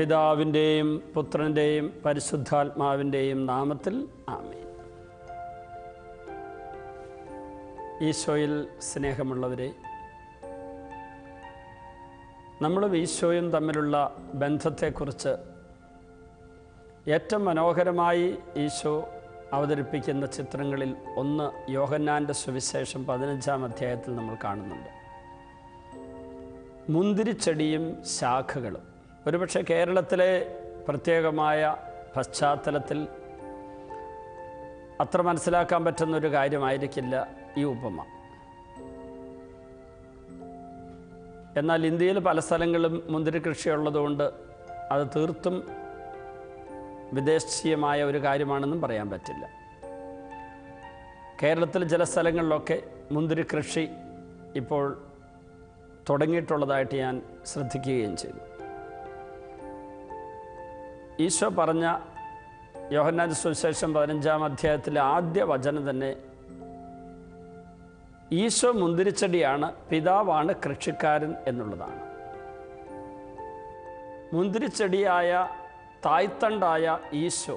പിതാവിന്റെയും പുത്രന്റെയും പരിശുദ്ധാത്മാവിന്റെയും നാമത്തിൽ ആമേ ഈശോയിൽ സ്നേഹമുള്ളവരെ നമ്മളും ഈശോയും തമ്മിലുള്ള ബന്ധത്തെക്കുറിച്ച് ഏറ്റവും മനോഹരമായി ഈശോ അവതരിപ്പിക്കുന്ന ചിത്രങ്ങളിൽ ഒന്ന് യോഹന്നാന്റെ സുവിശേഷം പതിനഞ്ചാം അധ്യായത്തിൽ നമ്മൾ കാണുന്നുണ്ട്. മുന്തിരിച്ചെടിയും ശാഖകളും. ഒരുപക്ഷെ കേരളത്തിലെ പ്രത്യേകമായ പശ്ചാത്തലത്തിൽ അത്ര മനസ്സിലാക്കാൻ പറ്റുന്ന ഒരു കാര്യമായിരിക്കില്ല ഈ ഉപമ. എന്നാൽ ഇന്ത്യയിൽ പല സ്ഥലങ്ങളിലും മുന്തിരി കൃഷിയുള്ളതുകൊണ്ട് അത് തീർത്തും വിദേശീയമായ ഒരു കാര്യമാണെന്നും പറയാൻ പറ്റില്ല. കേരളത്തിൽ ചില സ്ഥലങ്ങളിലൊക്കെ മുന്തിരി കൃഷി ഇപ്പോൾ തുടങ്ങിയിട്ടുള്ളതായിട്ട് ഞാൻ ശ്രദ്ധിക്കുകയും ചെയ്തു. ഈശോ പറഞ്ഞ യോഹന്നാൻ സുവിശേഷം പതിനഞ്ചാം അധ്യായത്തിലെ ആദ്യ വചനം തന്നെ ഈശോ മുന്തിരിച്ചെടിയാണ് പിതാവാണ് കൃഷിക്കാരൻ എന്നുള്ളതാണ്. മുന്തിരിച്ചെടിയായ തായ്തണ്ടായ ഈശോ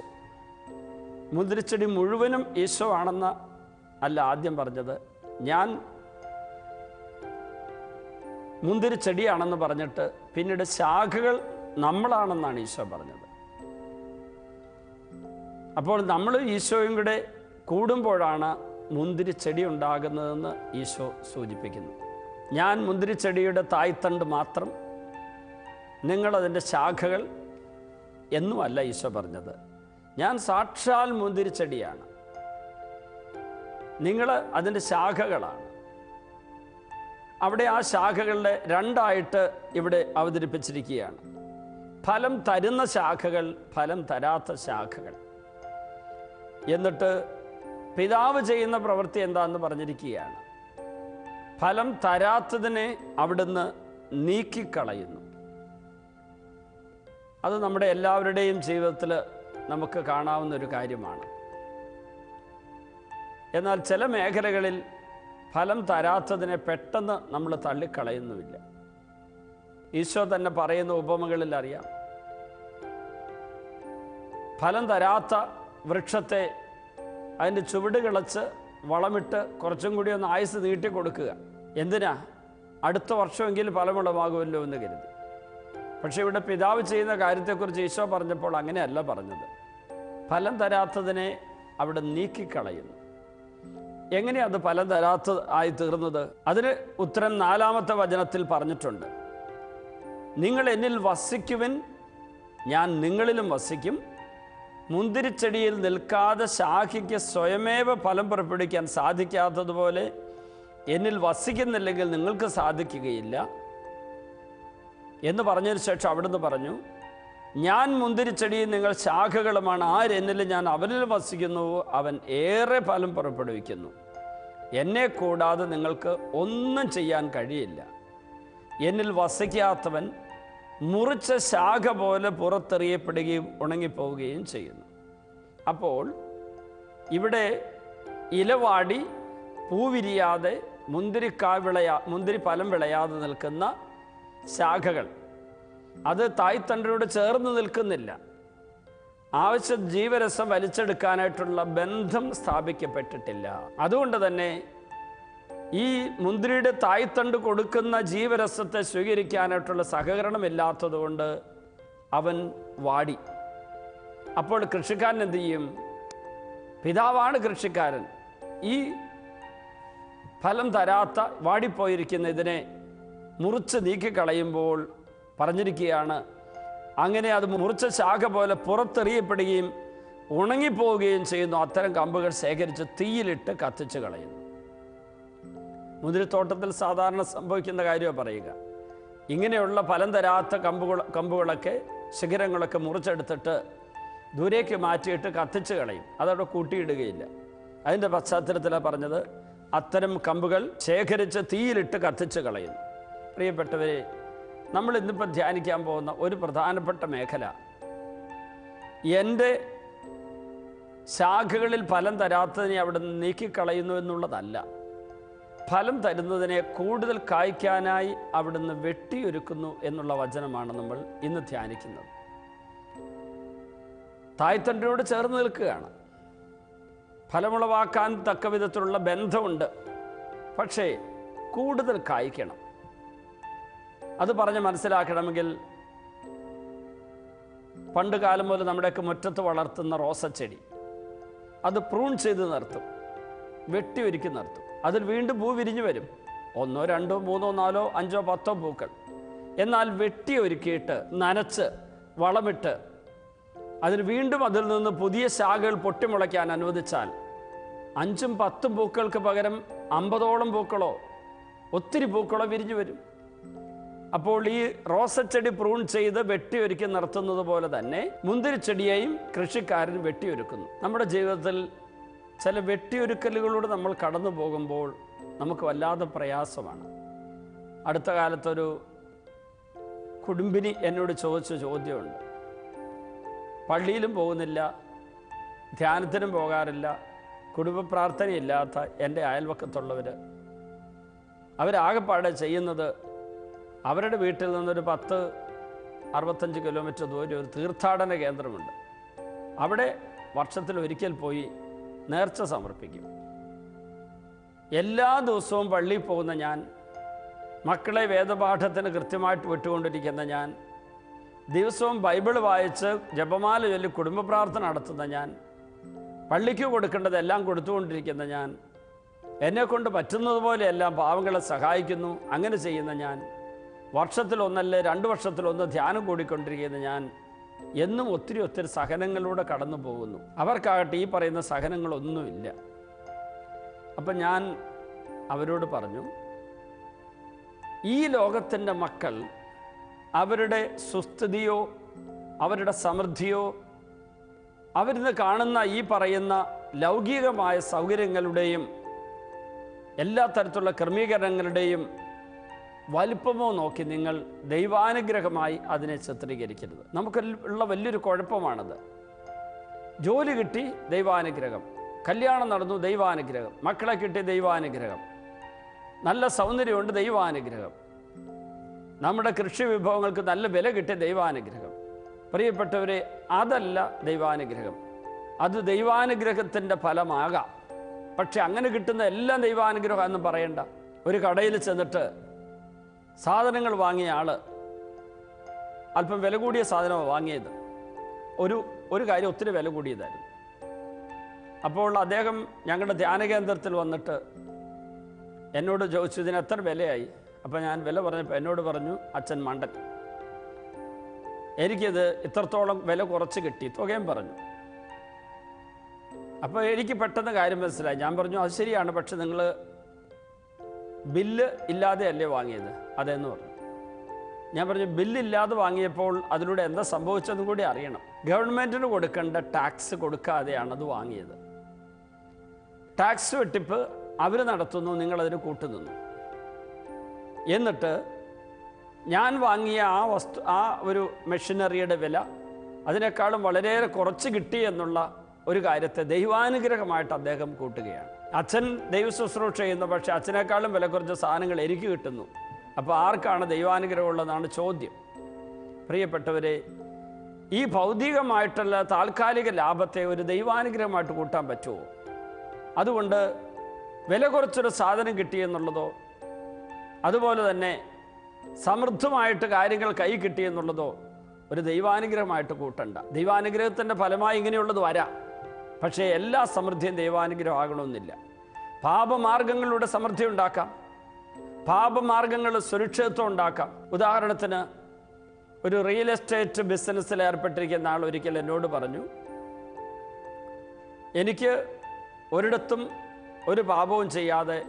മുന്തിരിച്ചെടി മുഴുവനും ഈശോ ആണെന്ന് അല്ല ആദ്യം പറഞ്ഞത്. ഞാൻ മുന്തിരിച്ചെടിയാണെന്ന് പറഞ്ഞിട്ട് പിന്നീട് ശാഖകൾ നമ്മളാണെന്നാണ് ഈശോ പറഞ്ഞത്. അപ്പോൾ നമ്മൾ ഈശോയും കൂടെ കൂടുമ്പോഴാണ് മുന്തിരിച്ചെടി ഉണ്ടാകുന്നതെന്ന് ഈശോ സൂചിപ്പിക്കുന്നു. ഞാൻ മുന്തിരിച്ചെടിയുടെ തായ്ത്തണ്ട് മാത്രം നിങ്ങളതിന്റെ ശാഖകൾ എന്നുമല്ല ഈശോ പറഞ്ഞത്. ഞാൻ സാക്ഷാൽ മുന്തിരിച്ചെടിയാണ്. നിങ്ങൾ അതിന്റെ ശാഖകളാണ്. അവിടെ ആ ശാഖകളുടെ രണ്ടായിട്ട് ഇവിടെ അവതരിപ്പിച്ചിരിക്കുകയാണ്. ഫലം തരുന്ന ശാഖകൾ ഫലം തരാത്ത ശാഖകൾ. എന്നിട്ട് പിതാവ് ചെയ്യുന്ന പ്രവൃത്തി എന്താണെന്ന് പറഞ്ഞിരിക്കുകയാണ്. ഫലം തരാത്തതിനെ അവിടുന്ന് നീക്കിക്കളയുന്നു. അത് നമ്മുടെ എല്ലാവരുടെയും ജീവിതത്തിൽ നമുക്ക് കാണാവുന്ന ഒരു കാര്യമാണ്. എന്നാൽ ചില മേഖലകളിൽ ഫലം തരാത്തതിനെ പെട്ടെന്ന് നമ്മൾ തള്ളിക്കളയുന്നുമില്ല. ഈശോ തന്നെ പറയുന്ന ഉപമകളിൽ അറിയാം. ഫലം തരാത്ത വൃക്ഷത്തെ അതിന്റെ ചുവട് കിളച്ച് വളമിട്ട് കുറച്ചും കൂടി ഒന്ന് ആയുസ് നീട്ടി കൊടുക്കുക. എന്തിനാ? അടുത്ത വർഷമെങ്കിലും ഫലമുളവാകുമല്ലോ എന്ന് കരുതി. പക്ഷെ ഇവിടെ പിതാവ് ചെയ്യുന്ന കാര്യത്തെക്കുറിച്ച് ഈശോ പറഞ്ഞപ്പോൾ അങ്ങനെയല്ല പറഞ്ഞത്. ഫലം തരാത്തതിനെ അവിടെ നീക്കിക്കളയുന്നു. എങ്ങനെയാ അത് ഫലം തരാത്ത ആയി തീർന്നത്? അതിന് ഉത്തരം നാലാമത്തെ വചനത്തിൽ പറഞ്ഞിട്ടുണ്ട്. നിങ്ങൾ എന്നിൽ വസിക്കുവിൻ ഞാൻ നിങ്ങളിലും വസിക്കും. മുന്തിരിച്ചെടിയിൽ നിൽക്കാതെ ശാഖയ്ക്ക് സ്വയമേവ ഫലം പുറപ്പെടുവിക്കാൻ സാധിക്കാത്തതുപോലെ എന്നിൽ വസിക്കുന്നില്ലെങ്കിൽ നിങ്ങൾക്ക് സാധിക്കുകയില്ല. എന്ന് പറഞ്ഞതിന് ശേഷം അവിടുന്ന് പറഞ്ഞു ഞാൻ മുന്തിരിച്ചെടിയും നിങ്ങൾ ശാഖകളുമാണ് ആരെന്നിൽ ഞാൻ അവരിൽ വസിക്കുന്നു അവൻ ഏറെ ഫലം പുറപ്പെടുവിക്കുന്നു. എന്നെ കൂടാതെ നിങ്ങൾക്ക് ഒന്നും ചെയ്യാൻ കഴിയില്ല. എന്നിൽ വസിക്കാത്തവൻ മുറിച്ച ശാഖ പോലെ പുറത്തെറിയപ്പെടുകയും ഉണങ്ങിപ്പോവുകയും ചെയ്യുന്നു. അപ്പോൾ ഇവിടെ ഇലവാടി പൂവിരിയാതെ മുന്തിരിക്കാ വിളയാ മുന്തിരി ഫലം വിളയാതെ നിൽക്കുന്ന ശാഖകൾ. അത് തായ്തണ്ടരോട് ചേർന്ന് നിൽക്കുന്നില്ല. ആവശ്യ ജീവരസം വലിച്ചെടുക്കാനായിട്ടുള്ള ബന്ധം സ്ഥാപിക്കപ്പെട്ടിട്ടില്ല. അതുകൊണ്ട് തന്നെ ഈ മുന്തിരിയുടെ തായ്തണ്ട് കൊടുക്കുന്ന ജീവരസത്തെ സ്വീകരിക്കാനായിട്ടുള്ള സഹകരണമില്ലാത്തതുകൊണ്ട് അവൻ വാടി. അപ്പോൾ കൃഷിക്കാരൻ എന്ത് ചെയ്യും? പിതാവാണ് കൃഷിക്കാരൻ. ഈ ഫലം തരാത്ത വാടിപ്പോയിരിക്കുന്ന ഇതിനെ മുറിച്ച് നീക്കിക്കളയുമ്പോൾ പറഞ്ഞിരിക്കുകയാണ് അങ്ങനെ അത് മുറിച്ച ശാഖ പോലെ പുറത്തെറിയപ്പെടുകയും ഉണങ്ങിപ്പോവുകയും ചെയ്യുന്നു. അത്തരം കമ്പുകൾ ശേഖരിച്ച് തീയിലിട്ട് കത്തിച്ച് കളയുന്നു. മുന്തിരിത്തോട്ടത്തിൽ സാധാരണ സംഭവിക്കുന്ന കാര്യമാണ് പറയുക. ഇങ്ങനെയുള്ള ഫലം തരാത്ത കമ്പുകൾ കമ്പുകളൊക്കെ ശിഖരങ്ങളൊക്കെ മുറിച്ചെടുത്തിട്ട് ദൂരേക്ക് മാറ്റിയിട്ട് കത്തിച്ച് കളയും. അതവിടെ കൂട്ടിയിടുകയില്ല. അതിന്റെ പശ്ചാത്തലത്തിലാണ് പറഞ്ഞത് അത്തരം കമ്പുകൾ ശേഖരിച്ച് തീയിലിട്ട് കത്തിച്ച് കളയും പ്രിയപ്പെട്ടവരെ നമ്മൾ ഇന്നിപ്പോൾ ധ്യാനിക്കാൻ പോകുന്ന ഒരു പ്രധാനപ്പെട്ട മേഖല. എന്റെ ശാഖകളിൽ ഫലം തരാത്തതിനെ അവിടെ നിന്ന് നീക്കിക്കളയുന്നു എന്നുള്ളതല്ല. ഫലം തരുന്നതിനെ കൂടുതൽ കായ്ക്കാനായി അവിടുന്ന് വെട്ടിയൊരുക്കുന്നു എന്നുള്ള വചനമാണ് നമ്മൾ ഇന്ന് ധ്യാനിക്കുന്നത്. തായ്തണ്ടിനോട് ചേർന്ന് നിൽക്കുകയാണ്. ഫലമുളവാക്കാൻ തക്ക വിധത്തിലുള്ള ബന്ധമുണ്ട്. പക്ഷേ കൂടുതൽ കായ്ക്കണം. അത് പറഞ്ഞ് മനസ്സിലാക്കണമെങ്കിൽ പണ്ട് കാലം മുതൽ നമ്മുടെയൊക്കെ മുറ്റത്ത് വളർത്തുന്ന റോസച്ചെടി. അത് പ്രൂൺ ചെയ്ത് നിർത്തും. വെട്ടി ഒരുക്കി നിർത്തും. അതിൽ വീണ്ടും പൂ വിരിഞ്ഞു വരും. ഒന്നോ രണ്ടോ മൂന്നോ നാലോ അഞ്ചോ പത്തോ പൂക്കൾ. എന്നാൽ വെട്ടി ഒരുക്കിയിട്ട് നനച്ച് വളമിട്ട് അതിൽ വീണ്ടും അതിൽ നിന്ന് പുതിയ ശാഖകൾ പൊട്ടിമുളയ്ക്കാൻ അനുവദിച്ചാൽ അഞ്ചും പത്തും പൂക്കൾക്ക് പകരം അമ്പതോളം പൂക്കളോ ഒത്തിരി പൂക്കളോ വിരിഞ്ഞു വരും. അപ്പോൾ ഈ റോസച്ചെടി പ്രൂൺ ചെയ്ത് വെട്ടിയൊരുക്കി നിർത്തുന്നത് പോലെ തന്നെ മുന്തിരിച്ചെടിയെയും കൃഷിക്കാരൻ വെട്ടിയൊരുക്കുന്നു നമ്മുടെ ജീവിതത്തിൽ ചില വെട്ടിയൊരുക്കലുകളോട് നമ്മൾ കടന്നു പോകുമ്പോൾ നമുക്ക് വല്ലാതെ പ്രയാസമാണ്. അടുത്ത കാലത്തൊരു കുടുംബിനി എന്നോട് ചോദിച്ച ചോദ്യമുണ്ട്. പള്ളിയിലും പോകുന്നില്ല ധ്യാനത്തിനും പോകാറില്ല കുടുംബ പ്രാർത്ഥനയില്ലാത്ത എന്റെ അയൽവക്കത്തുള്ളവർ അവരാകെപ്പാടെ ചെയ്യുന്നത് അവരുടെ വീട്ടിൽ നിന്നൊരു പത്ത് അറുപത്തഞ്ച് കിലോമീറ്റർ ദൂരെ ഒരു തീർത്ഥാടന കേന്ദ്രമുണ്ട്. അവിടെ വർഷത്തിൽ ഒരിക്കൽ പോയി നേർച്ച സമർപ്പിക്കും. എല്ലാ ദിവസവും പള്ളിയിൽ പോകുന്ന ഞാൻ മക്കളെ വേദപാഠത്തിന് കൃത്യമായിട്ട് വിട്ടുകൊണ്ടിരിക്കുന്ന ഞാൻ ദിവസവും ബൈബിൾ വായിച്ച് ജപമാല ചൊല്ലി കുടുംബ പ്രാർത്ഥന നടത്തുന്ന ഞാൻ പള്ളിക്ക് കൊടുക്കേണ്ടതെല്ലാം കൊടുത്തുകൊണ്ടിരിക്കുന്ന ഞാൻ എന്നെക്കൊണ്ട് പറ്റുന്നത് പോലെ എല്ലാം പാവങ്ങളെ സഹായിക്കുന്നു അങ്ങനെ ചെയ്യുന്ന ഞാൻ വർഷത്തിലൊന്നല്ലേ രണ്ട് വർഷത്തിലൊന്ന് ധ്യാനം കൂടിക്കൊണ്ടിരിക്കുന്ന ഞാൻ എന്നും ഒത്തിരി ഒത്തിരി സഹനങ്ങളിലൂടെ കടന്നു പോകുന്നു. അവർക്കാകട്ടെ ഈ പറയുന്ന സഹനങ്ങളൊന്നുമില്ല. അപ്പം ഞാൻ അവരോട് പറഞ്ഞു ഈ ലോകത്തിന്റെ മക്കൾ അവരുടെ സുസ്ഥിതിയോ അവരുടെ സമൃദ്ധിയോ അവരിന്ന് കാണുന്ന ഈ പറയുന്ന ലൗകികമായ സൗകര്യങ്ങളുടെയും എല്ലാ തരത്തിലുള്ള ക്രമീകരണങ്ങളുടെയും വലിപ്പമോ നോക്കി നിങ്ങൾ ദൈവാനുഗ്രഹമായി അതിനെ ചിത്രീകരിക്കരുത്. നമുക്ക് ഉള്ള വലിയൊരു കുഴപ്പമാണത്. ജോലി കിട്ടി ദൈവാനുഗ്രഹം. കല്യാണം നടന്നു ദൈവാനുഗ്രഹം. മക്കളെ കിട്ടി ദൈവാനുഗ്രഹം. നല്ല സൗന്ദര്യമുണ്ട് ദൈവാനുഗ്രഹം. നമ്മുടെ കൃഷി വിഭവങ്ങൾക്ക് നല്ല വില കിട്ടിയ ദൈവാനുഗ്രഹം. പ്രിയപ്പെട്ടവരെ അതല്ല ദൈവാനുഗ്രഹം. അത് ദൈവാനുഗ്രഹത്തിന്റെ ഫലമാകാം. പക്ഷെ അങ്ങനെ കിട്ടുന്ന എല്ലാം ദൈവാനുഗ്രഹം എന്ന് പറയണ്ട. ഒരു കടയിൽ ചെന്നിട്ട് സാധനങ്ങൾ വാങ്ങിയ ആൾ അല്പം വില കൂടിയ സാധനമാണ് വാങ്ങിയത്. ഒരു ഒരു കാര്യം ഒത്തിരി വില കൂടിയതായിരുന്നു. അപ്പോൾ അദ്ദേഹം ഞങ്ങളുടെ ധ്യാന കേന്ദ്രത്തിൽ വന്നിട്ട് എന്നോട് ചോദിച്ചു ഇതിന് എത്ര വിലയായി? അപ്പോൾ ഞാൻ വില പറഞ്ഞപ്പോൾ എന്നോട് പറഞ്ഞു അച്ഛൻ മണ്ടൻ. എനിക്കിത് ഇത്രത്തോളം വില കുറച്ച് കിട്ടി തുകയും പറഞ്ഞു. അപ്പോൾ എനിക്ക് പെട്ടെന്ന് കാര്യം മനസ്സിലായി. ഞാൻ പറഞ്ഞു അത് ശരിയാണ് പക്ഷെ നിങ്ങൾ ബില്ല് ഇല്ലാതെ അല്ലേ വാങ്ങിയത്? അതെന്ന് പറഞ്ഞു. ഞാൻ പറഞ്ഞു ബില്ലില്ലാതെ വാങ്ങിയപ്പോൾ അതിലൂടെ എന്താ സംഭവിച്ചതെന്നും കൂടി അറിയണം. ഗവൺമെന്റിന് കൊടുക്കേണ്ട ടാക്സ് കൊടുക്കാതെയാണ് അത് വാങ്ങിയത്. ടാക്സ് വെട്ടിപ്പ് അവർ നടത്തുന്നു നിങ്ങളതിന് കൂട്ടുനിന്നു. എന്നിട്ട് ഞാൻ വാങ്ങിയ ആ വസ്തു ആ ഒരു മെഷീനറിയുടെ വില അതിനേക്കാളും വളരെയേറെ കുറച്ച് കിട്ടി എന്നുള്ള ഒരു കാര്യത്തെ ദൈവാനുഗ്രഹമായിട്ട് അദ്ദേഹം കൂട്ടുകയാണ്. അച്ഛൻ ദൈവ ശുശ്രൂഷ ചെയ്യുന്നു പക്ഷേ അച്ഛനേക്കാളും വില കുറച്ച് സാധനങ്ങൾ എനിക്ക് കിട്ടുന്നു. അപ്പോൾ ആർക്കാണ് ദൈവാനുഗ്രഹം ഉള്ളതാണ് ചോദ്യം. പ്രിയപ്പെട്ടവരെ ഈ ഭൗതികമായിട്ടുള്ള താൽക്കാലിക ലാഭത്തെ ഒരു ദൈവാനുഗ്രഹമായിട്ട് കൂട്ടാൻ പറ്റുമോ? അതുകൊണ്ട് വില കുറച്ചൊരു സാധനം കിട്ടിയെന്നുള്ളതോ അതുപോലെ തന്നെ സമൃദ്ധമായിട്ട് കാര്യങ്ങൾ കൈ കിട്ടിയെന്നുള്ളതോ ഒരു ദൈവാനുഗ്രഹമായിട്ട് കൂട്ടണ്ട. ദൈവാനുഗ്രഹത്തിന്റെ ഫലമായി ഇങ്ങനെയുള്ളത് വരാം. പക്ഷേ എല്ലാ സമൃദ്ധിയും ദൈവാനുഗ്രഹം ആകണമെന്നില്ല. പാപമാർഗങ്ങളിലൂടെ സമൃദ്ധി ഉണ്ടാക്കാം. പാപമാർഗങ്ങൾ സുരക്ഷിതത്വം ഉണ്ടാക്കാം. ഉദാഹരണത്തിന് ഒരു റിയൽ എസ്റ്റേറ്റ് ബിസിനസ്സിൽ ഏർപ്പെട്ടിരിക്കുന്ന ആൾ ഒരിക്കൽ എന്നോട് പറഞ്ഞു എനിക്ക് ഒരിടത്തും ഒരു പാപവും ചെയ്യാതെ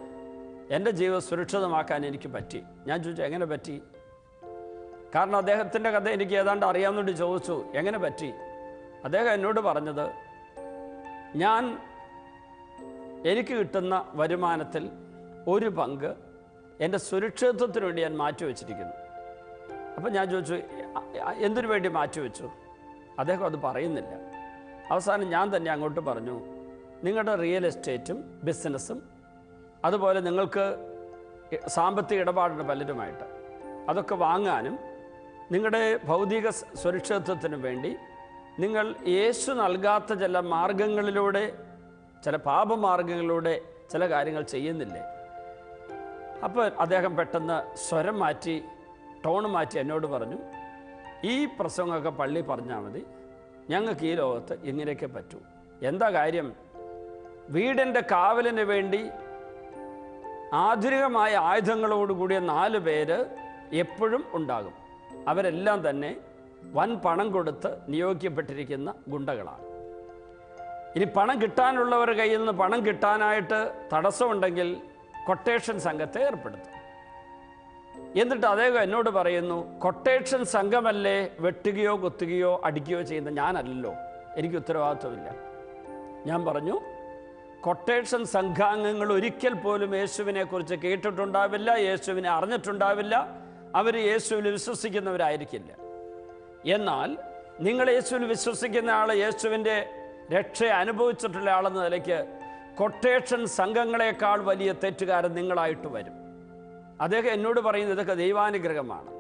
എന്റെ ജീവിതം സുരക്ഷിതമാക്കാൻ എനിക്ക് പറ്റി. ഞാൻ ചോദിച്ചു എങ്ങനെ പറ്റി? കാരണം അദ്ദേഹത്തിന്റെ കഥ എനിക്ക് ഏതാണ്ട് അറിയാവുന്നതുകൊണ്ട് ചോദിച്ചു എങ്ങനെ പറ്റി? അദ്ദേഹം എന്നോട് പറഞ്ഞത് ഞാൻ എനിക്ക് കിട്ടുന്ന വരുമാനത്തിൽ ഒരു പങ്ക് എന്റെ സുരക്ഷിതത്വത്തിന് വേണ്ടി ഞാൻ മാറ്റിവെച്ചിരിക്കുന്നു അപ്പം ഞാൻ ചോദിച്ചു "അ- അ- എന്തിനു വേണ്ടി മാറ്റിവെച്ചു അദ്ദേഹം അത് പറയുന്നില്ല. അവസാനം ഞാൻ തന്നെ അങ്ങോട്ട് പറഞ്ഞു നിങ്ങളുടെ റിയൽ എസ്റ്റേറ്റും ബിസിനസ്സും അതുപോലെ നിങ്ങൾക്ക് സാമ്പത്തിക ഇടപാടുണ്ട് പലരുമായിട്ട് അതൊക്കെ വാങ്ങാനും നിങ്ങളുടെ ഭൗതിക സുരക്ഷിതത്വത്തിനും വേണ്ടി നിങ്ങൾ യേശു നൽകാത്ത ചില മാർഗങ്ങളിലൂടെ ചില പാപമാർഗങ്ങളിലൂടെ ചില കാര്യങ്ങൾ ചെയ്യുന്നില്ലേ? അപ്പോൾ അദ്ദേഹം പെട്ടെന്ന് സ്വരം മാറ്റി ടോൺ മാറ്റി എന്നോട് പറഞ്ഞു ഈ പ്രസംഗമൊക്കെ പള്ളി പറഞ്ഞാൽ മതി. ഞങ്ങൾക്ക് ഈ ലോകത്ത് ഇങ്ങനെയൊക്കെ പറ്റൂ. എന്താ കാര്യം? വീടിന്റെ കാവലിന് വേണ്ടി ആധുനികമായ ആയുധങ്ങളോടുകൂടിയ നാല് പേര് എപ്പോഴും ഉണ്ടാകും. അവരെല്ലാം തന്നെ വൻ പണം കൊടുത്ത് നിയോഗിക്കപ്പെട്ടിരിക്കുന്ന ഗുണ്ടകളാണ്. ഇനി പണം കിട്ടാനുള്ളവർ കയ്യിൽ നിന്ന് പണം കിട്ടാനായിട്ട് തടസ്സമുണ്ടെങ്കിൽ കൊട്ടേഷൻ സംഘത്തെ ഏർപ്പെടുത്തും. എന്നിട്ട് അദ്ദേഹം എന്നോട് പറയുന്നു കൊട്ടേഷൻ സംഘമല്ലേ വെട്ടുകയോ കുത്തുകയോ അടിക്കുകയോ ചെയ്യുന്ന ഞാനല്ലല്ലോ. എനിക്ക് ഉത്തരവാദിത്വമില്ല. ഞാൻ പറഞ്ഞു കൊട്ടേഷൻ സംഘാംഗങ്ങൾ ഒരിക്കൽ പോലും യേശുവിനെ കുറിച്ച് കേട്ടിട്ടുണ്ടാവില്ല യേശുവിനെ അറിഞ്ഞിട്ടുണ്ടാവില്ല. അവർ യേശുവിൽ വിശ്വസിക്കുന്നവരായിരിക്കില്ല. എന്നാൽ നിങ്ങൾ യേശുവിൽ വിശ്വസിക്കുന്ന ആൾ യേശുവിന്റെ രക്ഷ അനുഭവിച്ചിട്ടുള്ള ആളെന്ന നിലയ്ക്ക് കൊട്ടേഷൻ സംഘങ്ങളെക്കാൾ വലിയ തെറ്റുകാരൻ നിങ്ങളായിട്ട് വരും. അദ്ദേഹം എന്നോട് പറയുന്നത് ഇതൊക്കെ ദൈവാനുഗ്രഹമാണ്.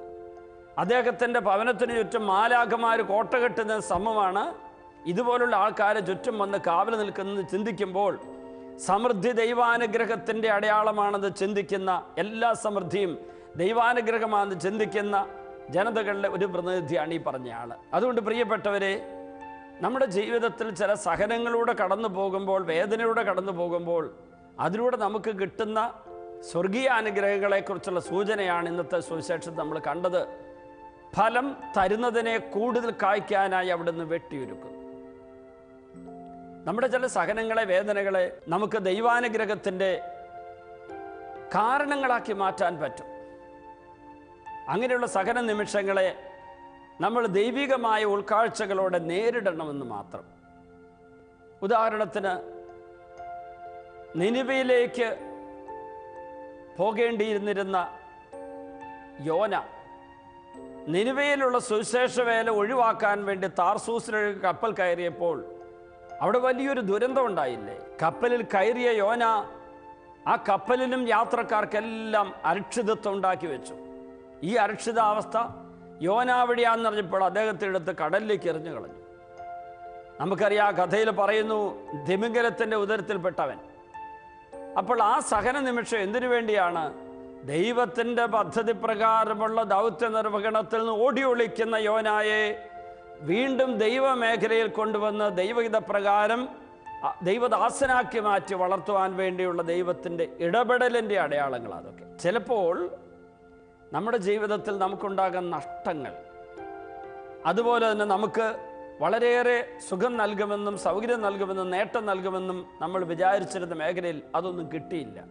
അദ്ദേഹത്തിന്റെ ഭവനത്തിന് ചുറ്റും മാലാഖമാർ കോട്ട കെട്ടുന്ന സമമാണ്. ഇതുപോലുള്ള ആൾക്കാരെ ചുറ്റും വന്ന് കാവൽ നിൽക്കുന്നത് ചിന്തിക്കുമ്പോൾ സമൃദ്ധി ദൈവാനുഗ്രഹത്തിന്റെ അടയാളമാണെന്ന് ചിന്തിക്കുന്ന എല്ലാ സമൃദ്ധിയും ദൈവാനുഗ്രഹമാണെന്ന് ചിന്തിക്കുന്ന ജനതകളുടെ ഒരു പ്രതിനിധിയാണ് ഈ പറഞ്ഞ ആൾ അതുകൊണ്ട് പ്രിയപ്പെട്ടവരെ നമ്മുടെ ജീവിതത്തിൽ ചില സഹനങ്ങളിലൂടെ കടന്നു പോകുമ്പോൾ വേദനയിലൂടെ കടന്നു പോകുമ്പോൾ അതിലൂടെ നമുക്ക് കിട്ടുന്ന സ്വർഗീയ അനുഗ്രഹങ്ങളെക്കുറിച്ചുള്ള സൂചനയാണ് ഇന്നത്തെ സുവിശേഷം നമ്മൾ കണ്ടത്. ഫലം തരുന്നതിനെ കൂടുതൽ കായ്ക്കാനായി അവിടുന്ന് വെട്ടിയൊരുക്കും. നമ്മുടെ ചില സഹനങ്ങളെ വേദനകളെ നമുക്ക് ദൈവാനുഗ്രഹത്തിന്റെ കാരണങ്ങളാക്കി മാറ്റാൻ പറ്റും. അങ്ങനെയുള്ള സഹന നിമിഷങ്ങളെ നമ്മൾ ദൈവികമായ ഉൾക്കാഴ്ചകളോടെ നേരിടണമെന്ന് മാത്രം. ഉദാഹരണത്തിന് നിനിവയിലേക്ക് പോകേണ്ടിയിരുന്നിരുന്ന യോന നിനിവയിലുള്ള സുവിശേഷ വേല ഒഴിവാക്കാൻ വേണ്ടി താർസൂസിലേക്ക് കപ്പൽ കയറിയപ്പോൾ അവിടെ വലിയൊരു ദുരന്തം ഉണ്ടായില്ലേ? കപ്പലിൽ കയറിയ യോന ആ കപ്പലിനും യാത്രക്കാർക്കെല്ലാം അരക്ഷിതത്വം ഉണ്ടാക്കി വെച്ചു. ഈ അരക്ഷിതാവസ്ഥ യോനാവഴിയാന്ന് അറിഞ്ഞപ്പോൾ അദ്ദേഹത്തെ എടുത്ത് കടലിലേക്ക് എറിഞ്ഞു കളഞ്ഞു. നമുക്കറിയാം ആ കഥയിൽ പറയുന്നു ധിമിംഗലത്തിന്റെ ഉദരത്തിൽപ്പെട്ടവൻ. അപ്പോൾ ആ സഹന നിമിഷം എന്തിനു വേണ്ടിയാണ് ദൈവത്തിന്റെ പദ്ധതി പ്രകാരമുള്ള ദൗത്യ നിർവഹണത്തിൽ നിന്ന് ഓടി ഒളിക്കുന്ന യോനായെ വീണ്ടും ദൈവമേഖലയിൽ കൊണ്ടുവന്ന് ദൈവഹിത പ്രകാരം ദൈവദാസനാക്കി മാറ്റി വളർത്തുവാൻ വേണ്ടിയുള്ള ദൈവത്തിന്റെ ഇടപെടലിന്റെ അടയാളങ്ങൾ അതൊക്കെ. ചിലപ്പോൾ നമ്മുടെ ജീവിതത്തിൽ നമുക്കുണ്ടാകുന്ന നഷ്ടങ്ങൾ. അതുപോലെ തന്നെ നമുക്ക് വളരെയേറെ സുഖം നൽകുമെന്നും സൗകര്യം നൽകുമെന്നും നേട്ടം നൽകുമെന്നും നമ്മൾ വിചാരിച്ചിരുന്ന മേഖലയിൽ അതൊന്നും കിട്ടിയില്ല.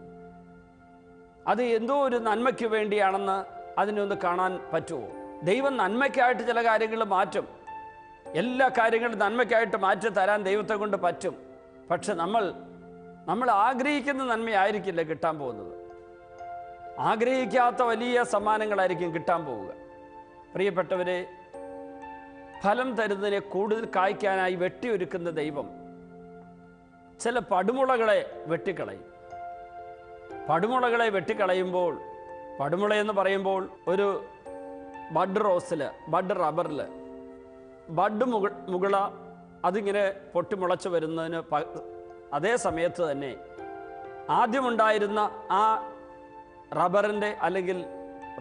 അത് എന്തോ ഒരു നന്മയ്ക്ക് വേണ്ടിയാണെന്ന് അതിനൊന്ന് കാണാൻ പറ്റുമോ? ദൈവം നന്മയ്ക്കായിട്ട് ചില കാര്യങ്ങൾ മാറ്റും. എല്ലാ കാര്യങ്ങളും നന്മയ്ക്കായിട്ട് മാറ്റി തരാൻ ദൈവത്തെ കൊണ്ട് പറ്റും. പക്ഷെ നമ്മൾ നമ്മൾ ആഗ്രഹിക്കുന്ന നന്മയായിരിക്കില്ല കിട്ടാൻ പോകുന്നത്. ആഗ്രഹിക്കാത്ത വലിയ സമ്മാനങ്ങളായിരിക്കും കിട്ടാൻ പോവുക. പ്രിയപ്പെട്ടവരെ ഫലം തരുന്നതിനെ കൂടുതൽ കായ്ക്കാനായി വെട്ടിയൊരുക്കുന്ന ദൈവം ചില പടുമുളകളെ വെട്ടിക്കളയും. പടുമുളകളെ വെട്ടിക്കളയുമ്പോൾ പടുമുള എന്ന് പറയുമ്പോൾ ഒരു ബഡ് റോസിൽ ബഡ് റബ്ബറിൽ ബഡ് മുക മുകള അതിങ്ങനെ പൊട്ടിമുളച്ച് വരുന്നതിന് അതേ സമയത്ത് തന്നെ ആദ്യമുണ്ടായിരുന്ന ആ റബ്ബറിന്റെ അല്ലെങ്കിൽ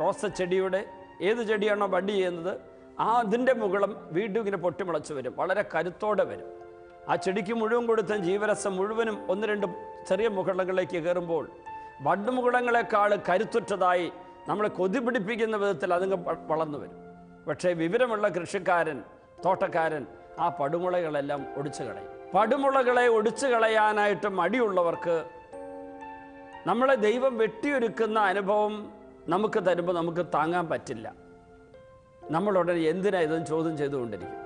റോസ ചെടിയുടെ ഏത് ചെടിയാണോ ബഡ് ചെയ്യുന്നത് ആ അതിന്റെ മുകളം വീണ്ടും ഇങ്ങനെ പൊട്ടിമുളച്ച് വരും വളരെ കരുത്തോടെ വരും. ആ ചെടിക്ക് മുഴുവൻ കൊടുത്ത ജീവരസം മുഴുവനും ഒന്ന് രണ്ട് ചെറിയ മുകളങ്ങളിലേക്ക് കയറുമ്പോൾ ബഡ് മുകളങ്ങളെക്കാൾ കരുത്തുറ്റതായി നമ്മളെ കൊതി പിടിപ്പിക്കുന്ന വിധത്തിൽ അതുങ്ങ് വളർന്നു വരും. പക്ഷേ വിവരമുള്ള കൃഷിക്കാരൻ തോട്ടക്കാരൻ ആ പടുമുളകളെല്ലാം ഒടിച്ചു കളയും. പടുമുളകളെ ഒടിച്ചു കളയാനായിട്ട് മടിയുള്ളവർക്ക് നമ്മളെ ദൈവം വെട്ടിയൊരുക്കുന്ന അനുഭവം നമുക്ക് തരുമ്പോൾ നമുക്ക് താങ്ങാൻ പറ്റില്ല. നമ്മളുടനെ എന്തിനാ ഇതെന്ന് ചോദ്യം ചെയ്തുകൊണ്ടിരിക്കും?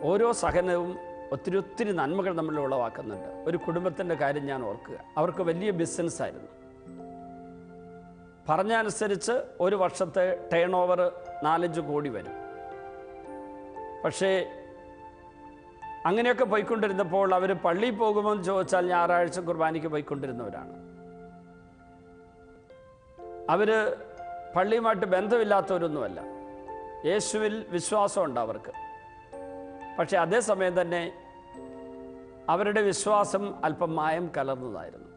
ഓരോ സഹനവും ഒത്തിരി ഒത്തിരി നന്മകൾ നമ്മൾ ഉളവാക്കുന്നുണ്ട്. ഒരു കുടുംബത്തിന്റെ കാര്യം ഞാൻ ഓർക്കുക. അവർക്ക് വലിയ ബിസിനസ്സായിരുന്നു പറഞ്ഞനുസരിച്ച് ഒരു വർഷത്തെ ടേൺ ഓവർ നാലഞ്ച് കോടി വരും. പക്ഷേ അങ്ങനെയൊക്കെ പോയിക്കൊണ്ടിരുന്നപ്പോൾ അവർ പള്ളിയിൽ പോകുമോ എന്ന് ചോദിച്ചാൽ ഞായറാഴ്ച കുർബാനയ്ക്ക് പോയിക്കൊണ്ടിരുന്നവരാണ്. അവർ പള്ളിയുമായിട്ട് ബന്ധമില്ലാത്തവരൊന്നുമല്ല. യേശുവിൽ വിശ്വാസമുണ്ട് അവർക്ക്. പക്ഷേ അതേസമയം തന്നെ അവരുടെ വിശ്വാസം അല്പം മായം കലർന്നതായിരുന്നു.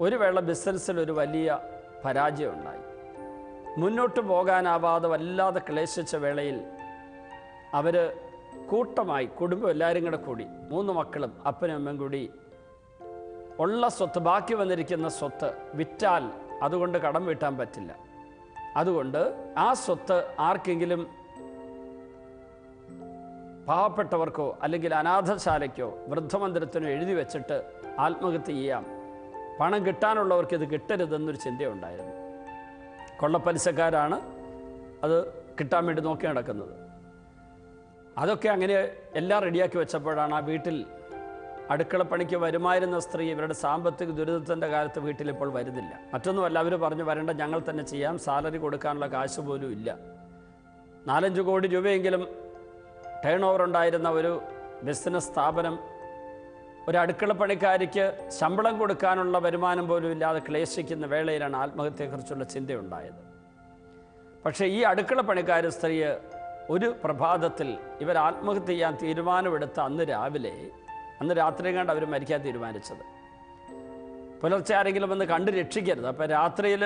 ഒരു വേള ബിസിനസ്സിൽ ഒരു വലിയ പരാജയമുണ്ടായി മുന്നോട്ട് പോകാനാവാതെ വല്ലാതെ ക്ലേശിച്ച വേളയിൽ അവർ കൂട്ടമായി കുടുംബം എല്ലാവരും കൂടെ കൂടി മൂന്ന് മക്കളും അപ്പനും അമ്മയും കൂടി ഉള്ള സ്വത്ത് ബാക്കി വന്നിരിക്കുന്ന സ്വത്ത് വിറ്റാൽ അതുകൊണ്ട് കടം വീട്ടാൻ പറ്റില്ല. അതുകൊണ്ട് ആ സ്വത്ത് ആർക്കെങ്കിലും പാവപ്പെട്ടവർക്കോ അല്ലെങ്കിൽ അനാഥശാലയ്ക്കോ വൃദ്ധമന്ദിരത്തിനോ എഴുതി വെച്ചിട്ട് ആത്മഹത്യ ചെയ്യാം. പണം കിട്ടാനുള്ളവർക്ക് ഇത് കിട്ടരുതെന്നൊരു ചിന്തയുണ്ടായിരുന്നു. കൊള്ളപ്പലിശക്കാരാണ് അത് കിട്ടാൻ വേണ്ടി നോക്കി നടക്കുന്നത്. അതൊക്കെ അങ്ങനെ എല്ലാം റെഡിയാക്കി വെച്ചപ്പോഴാണ് ആ വീട്ടിൽ അടുക്കളപ്പണിക്ക് വരുമായിരുന്ന സ്ത്രീ ഇവരുടെ സാമ്പത്തിക ദുരിതത്തിന്റെ കാലത്ത് വീട്ടിലിപ്പോൾ വരുന്നില്ല. മറ്റൊന്നുമല്ല അവർ പറഞ്ഞു വരേണ്ട ഞങ്ങൾ തന്നെ ചെയ്യാം സാലറി കൊടുക്കാനുള്ള കാശ് പോലും ഇല്ല. നാലഞ്ച് കോടി രൂപയെങ്കിലും ടേൺ ഓവർ ഉണ്ടായിരുന്ന ഒരു ബിസിനസ് സ്ഥാപനം ഒരു അടുക്കളപ്പണിക്കാരിക്ക് ശമ്പളം കൊടുക്കാനുള്ള വരുമാനം പോലും ഇല്ലാതെ ക്ലേശിക്കുന്ന വേളയിലാണ് ആത്മഹത്യയെക്കുറിച്ചുള്ള ചിന്തയുണ്ടായത്. പക്ഷേ ഈ അടുക്കളപ്പണിക്കാർ സ്ത്രീയെ ഒരു പ്രഭാതത്തിൽ ഇവർ ആത്മഹത്യ ചെയ്യാൻ തീരുമാനമെടുത്ത അന്ന് രാവിലെ അന്ന് രാത്രി കണ്ട് അവർ മരിക്കാൻ തീരുമാനിച്ചത്. പുലർച്ചെ ആരെങ്കിലും വന്ന് കണ്ട് രക്ഷിക്കരുത്. അപ്പോൾ രാത്രിയിൽ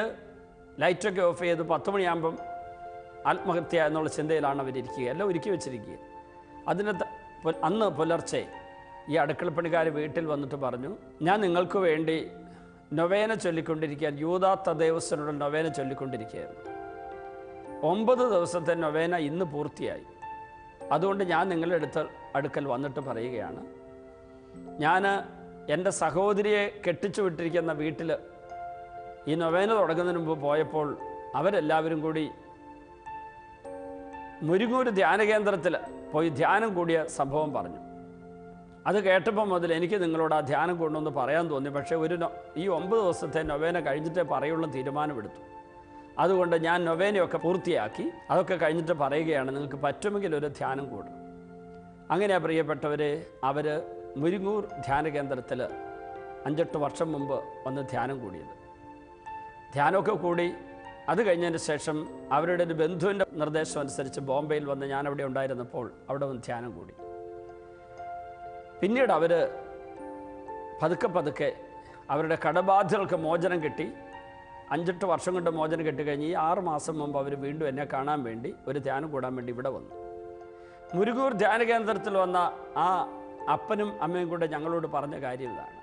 ലൈറ്റൊക്കെ ഓഫ് ചെയ്ത് പത്ത് മണിയാകുമ്പം ആത്മഹത്യ എന്നുള്ള ചിന്തയിലാണ് അവരിയ്ക്കുക എല്ലാം ഒരുക്കി വെച്ചിരിക്കുക. അതിന് അന്ന് പുലർച്ചെ ഈ അടുക്കളപ്പണിക്കാർ വീട്ടിൽ വന്നിട്ട് പറഞ്ഞു ഞാൻ നിങ്ങൾക്ക് വേണ്ടി നൊവേന ചൊല്ലിക്കൊണ്ടിരിക്കാൻ യൂതാത്ത തദേവസ്വനോട് നൊവേന ചൊല്ലിക്കൊണ്ടിരിക്കുകയായിരുന്നു ഒമ്പത് ദിവസത്തെ നൊവേന ഇന്ന് പൂർത്തിയായി. അതുകൊണ്ട് ഞാൻ നിങ്ങളുടെ അടുത്ത് അടുക്കൽ വന്നിട്ട് പറയുകയാണ്. ഞാൻ എന്റെ സഹോദരിയെ കെട്ടിച്ചു വിട്ടിരിക്കുന്ന വീട്ടിൽ ഈ നൊവേന തുടങ്ങുന്നതിന് മുമ്പ് പോയപ്പോൾ അവരെല്ലാവരും കൂടി മുരിങ്ങൂർ ധ്യാന കേന്ദ്രത്തിൽ പോയി ധ്യാനം കൂടിയ സംഭവം പറഞ്ഞു. അത് കേട്ടപ്പോൾ മുതൽ എനിക്ക് നിങ്ങളോട് ആ ധ്യാനം കൊണ്ടുവന്ന് പറയാൻ തോന്നി. പക്ഷേ ഒരു ഈ ഒമ്പത് ദിവസത്തെ നൊവേന കഴിഞ്ഞിട്ടേ പറയുള്ള തീരുമാനമെടുത്തു. അതുകൊണ്ട് ഞാൻ നൊവേനയൊക്കെ പൂർത്തിയാക്കി അതൊക്കെ കഴിഞ്ഞിട്ട് പറയുകയാണ് നിങ്ങൾക്ക് പറ്റുമെങ്കിൽ ഒരു ധ്യാനം കൂടും അങ്ങനെ പ്രിയപ്പെട്ടവരെ അവർ മുരിങ്ങൂർ ധ്യാന കേന്ദ്രത്തിൽ അഞ്ചെട്ട് വർഷം മുമ്പ് വന്ന് ധ്യാനം കൂടിയത്. ധ്യാനമൊക്കെ കൂടി അത് കഴിഞ്ഞതിന് ശേഷം അവരുടെ ഒരു ബന്ധുവിന്റെ നിർദ്ദേശം അനുസരിച്ച് ബോംബെയിൽ വന്ന് ഞാൻ അവിടെ ഉണ്ടായിരുന്നപ്പോൾ അവിടെ വന്ന് ധ്യാനം കൂടി. പിന്നീട് അവർ പതുക്കെ പതുക്കെ അവരുടെ കടബാധ്യതകൾക്ക് മോചനം കിട്ടി. അഞ്ചെട്ട് വർഷം കൊണ്ട് മോചനം കിട്ടിക്കഴിഞ്ഞ് ഈ ആറ് മാസം മുമ്പ് അവർ വീണ്ടും എന്നെ കാണാൻ വേണ്ടി ഒരു ധ്യാനം കൂടാൻ വേണ്ടി ഇവിടെ വന്നു. മുരുകൂർ ധ്യാന കേന്ദ്രത്തിൽ വന്ന ആ അപ്പനും അമ്മയും കൂടെ ഞങ്ങളോട് പറഞ്ഞ കാര്യം ഇതാണ്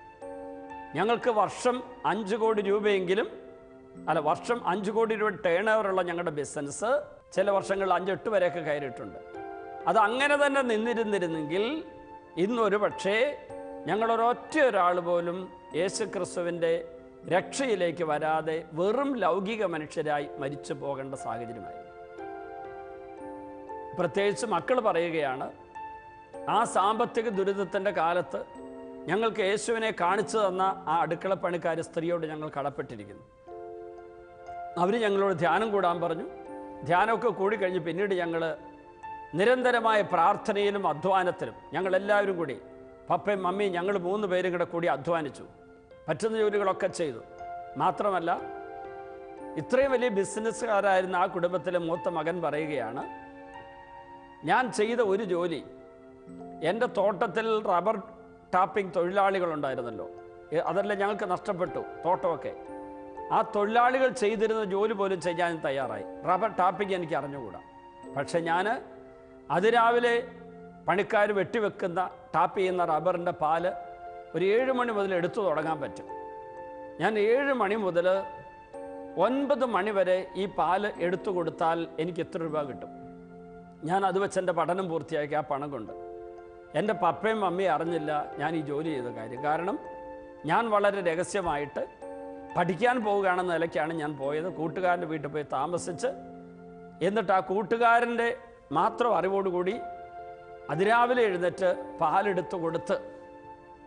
ഞങ്ങൾക്ക് വർഷം അഞ്ച് കോടി രൂപയെങ്കിലും അല്ല വർഷം അഞ്ച് കോടി രൂപ ടേൺ ഓവറുള്ള ഞങ്ങളുടെ ബിസിനസ് ചില വർഷങ്ങളിൽ അഞ്ചെട്ട് വരെയൊക്കെ കയറിയിട്ടുണ്ട്. അത് അങ്ങനെ തന്നെ നിന്നിരുന്നിരുന്നെങ്കിൽ ഇന്നൊരു പക്ഷേ ഞങ്ങളൊരൊറ്റ ഒരാൾ പോലും യേശു ക്രിസ്തുവിന്റെ രക്ഷയിലേക്ക് വരാതെ വെറും ലൗകിക മനുഷ്യരായി മരിച്ചു പോകേണ്ട സാഹചര്യമായിരുന്നു. പ്രത്യേകിച്ച് മക്കൾ പറയുകയാണ് ആ സാമ്പത്തിക ദുരിതത്തിന്റെ കാലത്ത് ഞങ്ങൾക്ക് യേശുവിനെ കാണിച്ചു തന്ന ആ അടുക്കള പണിക്കാർ സ്ത്രീയോട് ഞങ്ങൾ കടപ്പെട്ടിരിക്കുന്നു. അവർ ഞങ്ങളോട് ധ്യാനം കൂടാൻ പറഞ്ഞു. ധ്യാനമൊക്കെ കൂടിക്കഴിഞ്ഞ് പിന്നീട് ഞങ്ങൾ നിരന്തരമായ പ്രാർത്ഥനയിലും അധ്വാനത്തിലും ഞങ്ങളെല്ലാവരും കൂടി പപ്പയും മമ്മിയും ഞങ്ങൾ മൂന്ന് പേരും കൂടെ കൂടി അധ്വാനിച്ചു. പറ്റുന്ന ജോലികളൊക്കെ ചെയ്തു. മാത്രമല്ല ഇത്രയും വലിയ ബിസിനസ്സുകാരായിരുന്ന ആ കുടുംബത്തിലെ മൂത്ത മകൻ പറയുകയാണ് ഞാൻ ചെയ്ത ഒരു ജോലി എന്റെ തോട്ടത്തിൽ റബ്ബർ ടാപ്പിംഗ് തൊഴിലാളികളുണ്ടായിരുന്നല്ലോ അതെല്ലാം ഞങ്ങൾക്ക് നഷ്ടപ്പെട്ടു തോട്ടമൊക്കെ. ആ തൊഴിലാളികൾ ചെയ്തിരുന്ന ജോലി പോലും ചെയ്യാൻ തയ്യാറായി. റബ്ബർ ടാപ്പിംഗ് എനിക്ക് അറിഞ്ഞുകൂടാ. പക്ഷെ ഞാൻ അതിരാവിലെ പണിക്കാർ വെട്ടിവെക്കുന്ന ടാപ്പ് ചെയ്യുന്ന റബ്ബറിന്റെ പാൽ ഒരു ഏഴ് മണി മുതൽ എടുത്തു തുടങ്ങാൻ പറ്റും. ഞാൻ ഏഴ് മണി മുതൽ ഒൻപത് മണി വരെ ഈ പാൽ എടുത്തു കൊടുത്താൽ എനിക്ക് എത്ര രൂപ കിട്ടും? ഞാൻ അത് വെച്ച് എന്റെ പഠനം പൂർത്തിയാക്കി ആ പണം കൊണ്ട്. എന്റെ പപ്പയും അമ്മയും അറിഞ്ഞില്ല ഞാൻ ഈ ജോലി ചെയ്ത കാര്യം. കാരണം ഞാൻ വളരെ രഹസ്യമായിട്ട് പഠിക്കാൻ പോവുകയാണെന്ന നിലയ്ക്കാണ് ഞാൻ പോയത്. കൂട്ടുകാരന്റെ വീട്ടിൽ പോയി താമസിച്ച് എന്നിട്ട് ആ കൂട്ടുകാരന്റെ മാത്രം അറിവോടുകൂടി അതിരാവിലെ എഴുന്നേറ്റ് പാലെടുത്ത് കൊടുത്ത്